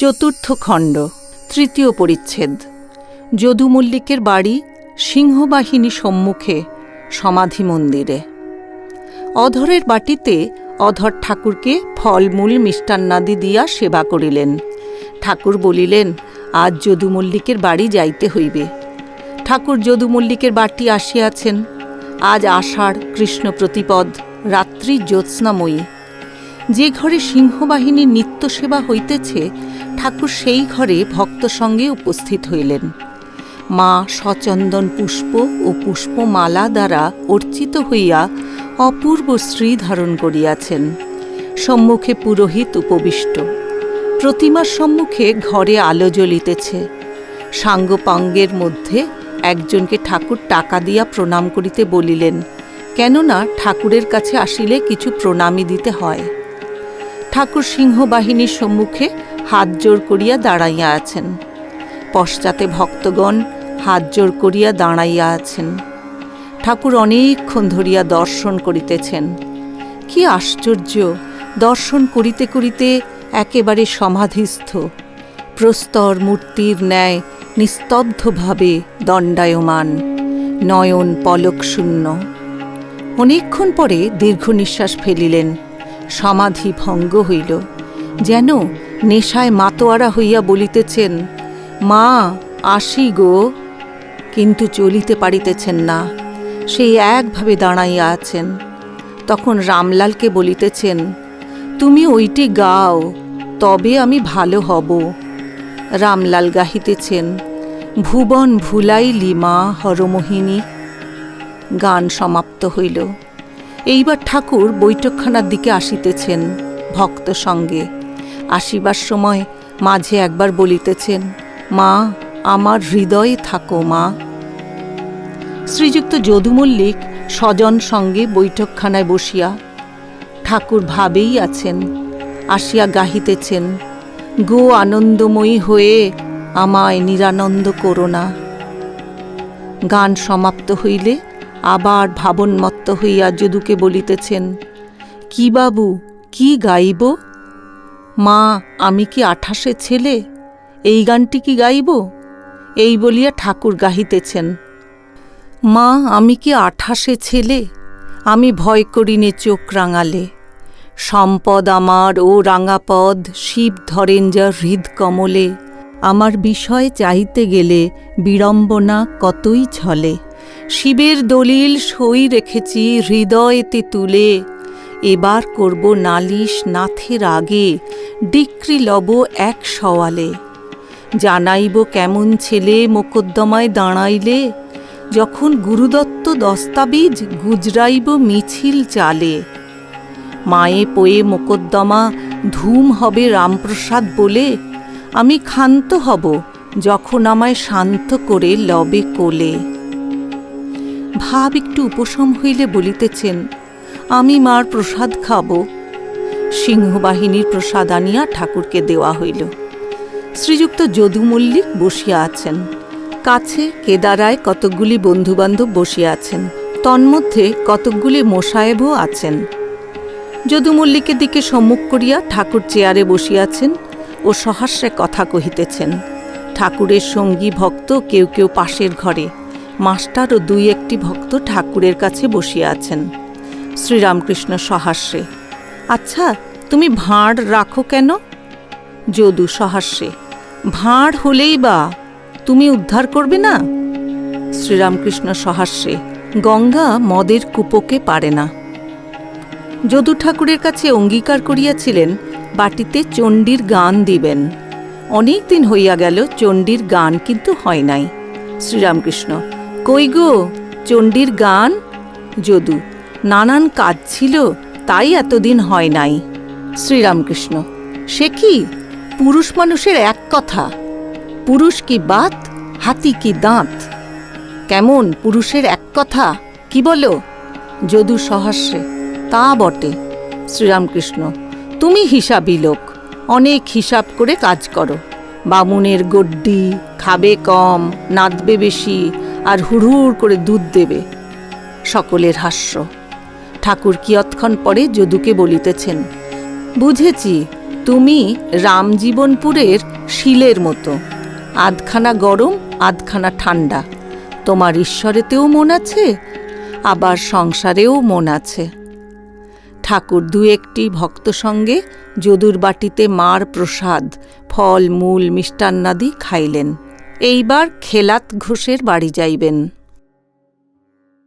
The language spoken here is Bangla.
চতুর্থ খণ্ড, তৃতীয় পরিচ্ছেদ। যদু মল্লিকের বাড়ি সিংহবাহিনী সম্মুখে সমাধি মন্দিরে। অধরের বাটিতে অধর ঠাকুরকে ফলমূল মিষ্টান্নাদি দিয়া সেবা করিলেন। ঠাকুর বলিলেন, আজ যদু মল্লিকের বাড়ি যাইতে হইবে। ঠাকুর যদু মল্লিকের বাটি আসিয়াছেন। আজ আষাঢ় কৃষ্ণ প্রতিপদ, রাত্রি জ্যোৎস্নাময়ী। যে ঘরে সিংহবাহিনীর নিত্য সেবা হইতেছে, ঠাকুর সেই ঘরে ভক্ত সঙ্গে উপস্থিত হইলেন। মা সচন্দন পুষ্প ও পুষ্পমালা দ্বারা অর্চিত হইয়া অপূর্ব শ্রী ধারণ করিয়াছেন। সম্মুখে পুরোহিত উপবিষ্ট। প্রতিমার সম্মুখে ঘরে আলো জ্বলিতেছে। সাঙ্গপাঙ্গের মধ্যে একজনকে ঠাকুর টাকা দিয়া প্রণাম করিতে বলিলেন, কেননা ঠাকুরের কাছে আসিলে কিছু প্রণামী দিতে হয়। ঠাকুর সিংহ বাহিনীর সম্মুখে হাত জোর করিয়া দাঁড়াইয়া আছেন। পশ্চাতে ভক্তগণ হাত জোর করিয়া দাঁড়াইয়া আছেন। ঠাকুর অনেকক্ষণ ধরিয়া দর্শন করিতেছেন। কি আশ্চর্য! দর্শন করিতে করিতে একেবারে সমাধিস্থ। প্রস্তর মূর্তির ন্যায় নিস্তব্ধভাবে দণ্ডায়মান, নয়ন পলক শূন্য। অনেকক্ষণ পরে দীর্ঘ নিঃশ্বাস ফেলিলেন। সমাধি ভঙ্গ হইল। যেন নেশায় মাতোয়ারা হইয়া বলিতেছেন, মা, আসি গো। কিন্তু চলিতে পারিতেছেন না। সেই একভাবে দাঁড়াইয়া আছেন। তখন রামলালকে বলিতেছেন, তুমি ওইটি গাও, তবে আমি ভালো হব। রামলাল গাহিতেছেন, ভুবন ভুলাইলি মা হরমোহিনী। গান সমাপ্ত হইল। এইবার ঠাকুর বৈঠকখানার দিকে আসিতেছেন ভক্ত সঙ্গে। আসিবার সময় মাঝে একবার বলিতেছেন, মা, আমার হৃদয়ে থাকো মা। শ্রীযুক্ত যদু মল্লিক স্বজন সঙ্গে বৈঠকখানায় বসিয়া ঠাকুর ভাবেই আছেন, আসিয়া গাহিতেছেন, গো আনন্দময়ী হয়ে আমায় নিরানন্দ করো না। গান সমাপ্ত হইলে আবার ভাবনমত্ত হইয়া যদুকে বলিতেছেন, কি বাবু, কি গাইব? মা, আমি কি আঠাশে ছেলে? এই গানটি কি গাইব? এই বলিয়া ঠাকুর গাহিতেছেন, মা, আমি কি আঠাশে ছেলে? আমি ভয় করিনে চোখ রাঙালে। সম্পদ আমার ও রাঙাপদ শিব ধরেন যা হৃদ কমলে আমার বিষয় চাইতে গেলে বিড়ম্বনা কতই ছলে? শিবের দলিল সই রেখেছি হৃদয়েতে তুলে। এবার করব নালিশ নাথের আগে, ডিক্রি লব এক সওয়ালে। জানাইব কেমন ছেলে মোকদ্দমায় দাঁড়াইলে, যখন গুরুদত্ত দস্তাবিজ গুজরাইব মিছিল চালে। মায়ে পোয়ে মোকদ্দমা, ধুম হবে রামপ্রসাদ বলে, আমি ক্ষান্ত হব যখন আমায় শান্ত করে লবে কোলে। ভাব একটু উপশম হইলে বলিতেছেন, আমি মার প্রসাদ খাব। সিংহবাহিনীর প্রসাদ আনিয়া ঠাকুরকে দেওয়া হইল। শ্রীযুক্ত যদু মল্লিক বসিয়া আছেন। কাছে কেদারায় কতকগুলি বন্ধুবান্ধব বসিয়া আছেন। তন্মধ্যে কতকগুলি মোসায়েবও আছেন। যদু মল্লিকের দিকে সম্মুখ করিয়া ঠাকুর চেয়ারে বসিয়াছেন ও সহাস্যে কথা কহিতেছেন। ঠাকুরের সঙ্গী ভক্ত কেউ কেউ পাশের ঘরে। মাস্টার ও দুই একটি ভক্ত ঠাকুরের কাছে বসিয়া আছেন। শ্রীরামকৃষ্ণ সহাস্যে আচ্ছা তুমি ভাঁড় রাখো কেন? যদু সহাস্যে, ভাঁড় হলেই বা তুমি উদ্ধার করবে না? শ্রীরামকৃষ্ণ সহাস্যে, গঙ্গা মদের কুপোকে পারে না। যদু ঠাকুরের কাছে অঙ্গীকার করিয়াছিলেন, বাটিতে চণ্ডীর গান দিবেন। অনেক দিন হইয়া গেল, চণ্ডীর গান কিন্তু হয় নাই। শ্রীরামকৃষ্ণ কই গো চণ্ডীর গান? যদু, নানান কাজ ছিল, তাই এতদিন হয় নাই। শ্রীরামকৃষ্ণ, সে কি? পুরুষ মানুষের এক কথা, পুরুষ কি বাত, হাতি কি দাঁত? কেমন পুরুষের এক কথা, কি বলো? যদু সহাস্যে তা বটে। শ্রীরামকৃষ্ণ, তুমি হিসাবি লোক, অনেক হিসাব করে কাজ করো। বামুনের গড্ডি, খাবে কম, নাচবে বেশি আর হুড়হুড় করে দুধ দেবে। সকলের হাস্য। ঠাকুর কিয়ৎক্ষণ পরে যদুকে বলিতেছেন, বুঝেছি, তুমি রামজীবনপুরের শিলের মতো। আধখানা গরম, আধখানা ঠান্ডা তোমার ঈশ্বরেতেও মন আছে, আবার সংসারেও মন আছে। ঠাকুর দু একটি ভক্ত সঙ্গে যদুর বাটিতে মার প্রসাদ, ফল, মূল, মিষ্টান্নাদি খাইলেন। এইবার খেলাত ঘোষের বাড়ি যাইবেন।